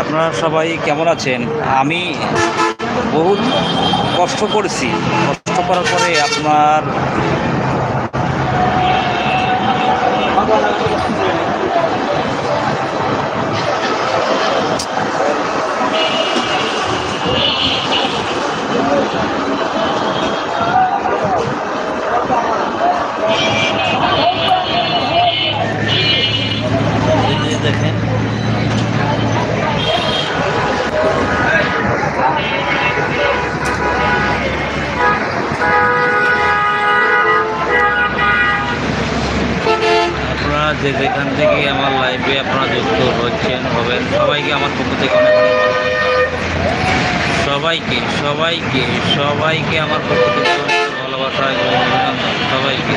আপনারা সবাই কেমন আছেন? আমি বহুত কষ্ট করেছি। কষ্ট করার পরে আপনার যে যেখান থেকে আমার লাইভে আপনারা যুক্ত হচ্ছেন, হবেন, সবাইকে আমার পক্ষ থেকে অনেক অনেক সবাইকে সবাইকে সবাইকে আমার পক্ষ থেকে ভালোবাসা এবং অভিনন্দন, সবাইকে।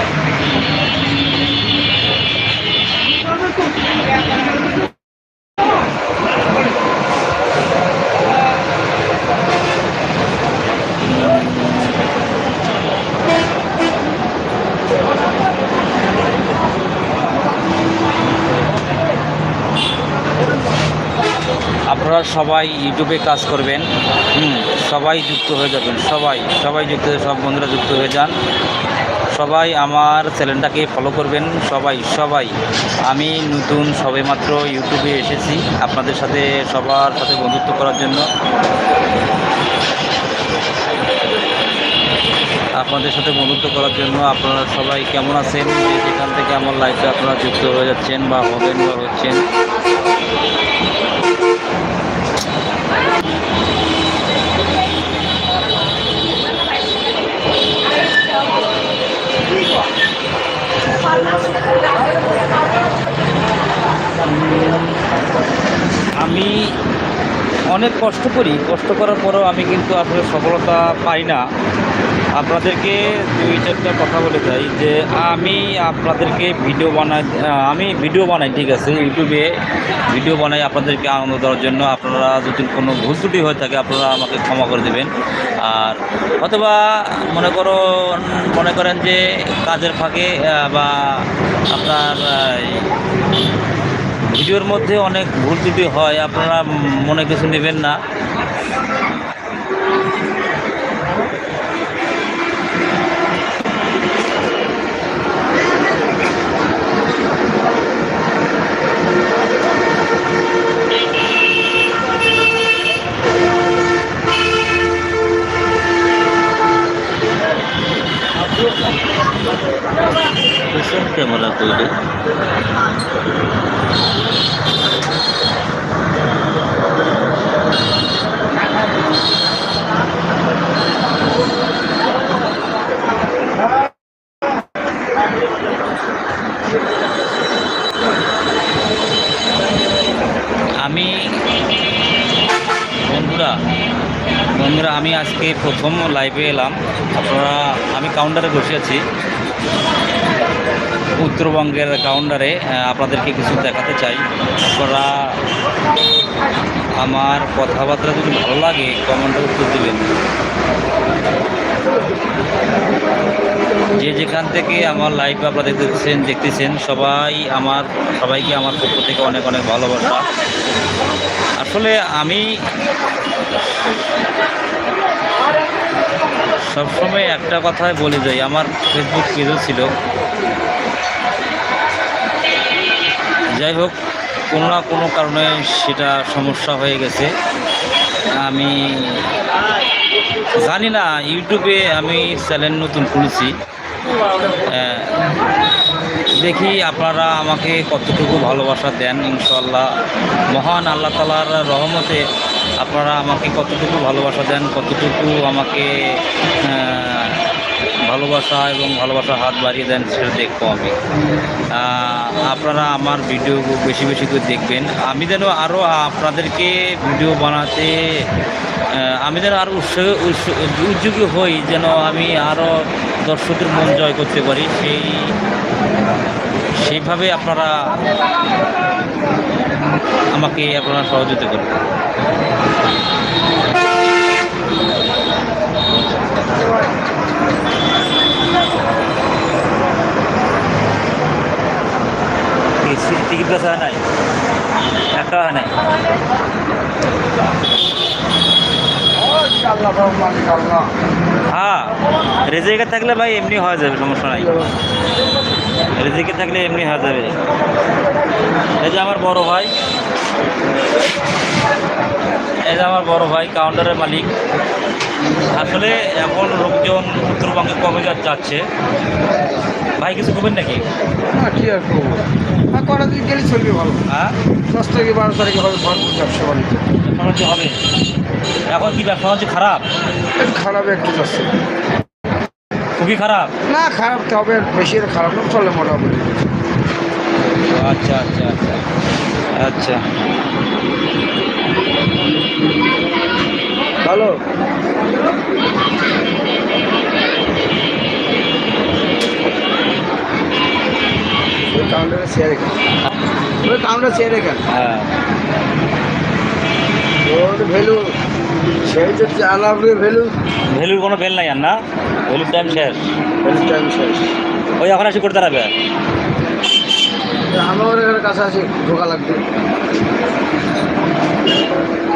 আপনারা সবাই ইউটিউবে কাজ করবেন সবাই যুক্ত হয়ে যাবেন, সবাই সবাই যুক্ত সব বন্ধুরা যুক্ত হয়ে যান। সবাই আমার চ্যানেলটাকে ফলো করবেন, সবাই সবাই। আমি নতুন সবেমাত্র ইউটিউবে এসেছি আপনাদের সাথে, সবার সাথে বন্ধুত্ব করার জন্য। আপনাদের সাথে বন্ধুত্ব করার জন্য আপনারা সবাই কেমন আছেন? যেখান থেকে আমার লাইফে আপনারা যুক্ত হয়ে যাচ্ছেন বা হবেন বা হচ্ছেন। আমি অনেক কষ্ট করি। কষ্ট করার পরেও আমি কিন্তু আসলে সফলতা পাই না। আপনাদেরকে দুই চারটা কথা বলে যাই যে আমি আপনাদেরকে ভিডিও বানাই আমি ভিডিও বানাই, ঠিক আছে, ইউটিউবে ভিডিও বানাই আপনাদেরকে আনন্দ দেওয়ার জন্য। আপনারা যদি কোনো ভুল ত্রুটি হয়ে থাকে, আপনারা আমাকে ক্ষমা করে দেবেন। আর অথবা মনে করো, মনে করেন যে কাজের ফাঁকে বা আপনার ভিডিওর মধ্যে অনেক ভুল ত্রুটি হয়, আপনারা মনে কিছু নেবেন না। কইলে আমি বন্ধুরা বন্ধুরা আমি আজকে প্রথম লাইভে এলাম। আপনারা আমি কাউন্টারে বসে আছি। উত্তরবঙ্গের কাউন্টারে আপনাদেরকে কিছু দেখাতে চাই। আপনারা আমার কথাবার্তা যদি ভালো লাগে, কমেন্টে উত্তর দিবেন। যে যেখান থেকে আমার লাইভ আপনারা দেখতেছেন দেখতেছেন, সবাই আমার, সবাইকে আমার পক্ষ থেকে অনেক অনেক ভালোবাসা। আসলে আমি সবসময় একটা কথাই বলে যাই, আমার ফেসবুক পেজও ছিল। যাই হোক, কোনো না কোনো কারণে সেটা সমস্যা হয়ে গেছে। আমি জানি না, ইউটিউবে আমি চ্যানেল নতুন খুলেছি। দেখি আপনারা আমাকে কতটুকু ভালোবাসা দেন ইনশাল্লাহ মহান আল্লাহ তালার রহমতে আপনারা আমাকে কতটুকু ভালোবাসা দেন, কতটুকু আমাকে ভালোবাসা এবং ভালোবাসার হাত বাড়িয়ে দেন, সেটা দেখব আমি। আপনারা আমার ভিডিও বেশি বেশি করে দেখবেন। আমি যেন আরও আপনাদেরকে ভিডিও বানাতে আমি যেন আরও উৎসাহ উৎস- উদ্যোগী হই, যেন আমি আরও দর্শকের মন জয় করতে পারি, সেই, সেইভাবে আপনারা আমাকে আপনারা সহযোগিতা করবেন। টিকিট নাই একটা হয় নাই। মালিক আল্লাহ হ্যাঁ রেজেকে থাকলে ভাই এমনি হয়ে যাবে সমস্যা নাই। রেজেকে থাকলে এমনি হয়ে যাবে। এই যে আমার বড় ভাই এই যে আমার বড় ভাই কাউন্টারের মালিক। আসলে এখন লোকজন উত্তরবঙ্গে কমে যা- যাচ্ছে? ভাই কিছু করবেন নাকি? হ্যাঁ কি আর করব? হ্যাঁ কটা দিন গেলে চলবে ভালো। হ্যাঁ? দশ বারো তারিখে হবে ভরপুর ব্যবসা বাণিজ্য। ব্যবসা হবে? এখন কি ব্যবসা হচ্ছে খারাপ? খারাপ একটু যাচ্ছে। খুবই খারাপ? না খারাপ তো হবে বেশি খারাপ না চলে মোটামুটি। আচ্ছা আচ্ছা আচ্ছা। আচ্ছা। ভালো। কাউন্টারে চেয়ার ওই কাউন্টার চেয়ার এখানে হ্যাঁ ওর ভ্যালু সেই চালাবে ভ্যালু। ভ্যালুর কোনো নাই আর না? ভ্যালুর টাইম শেষ। টাইম শেষ। ওই এখন আসি করতে পারবে আমার এখানে কাছাকাছি ঢোকা লাগবে।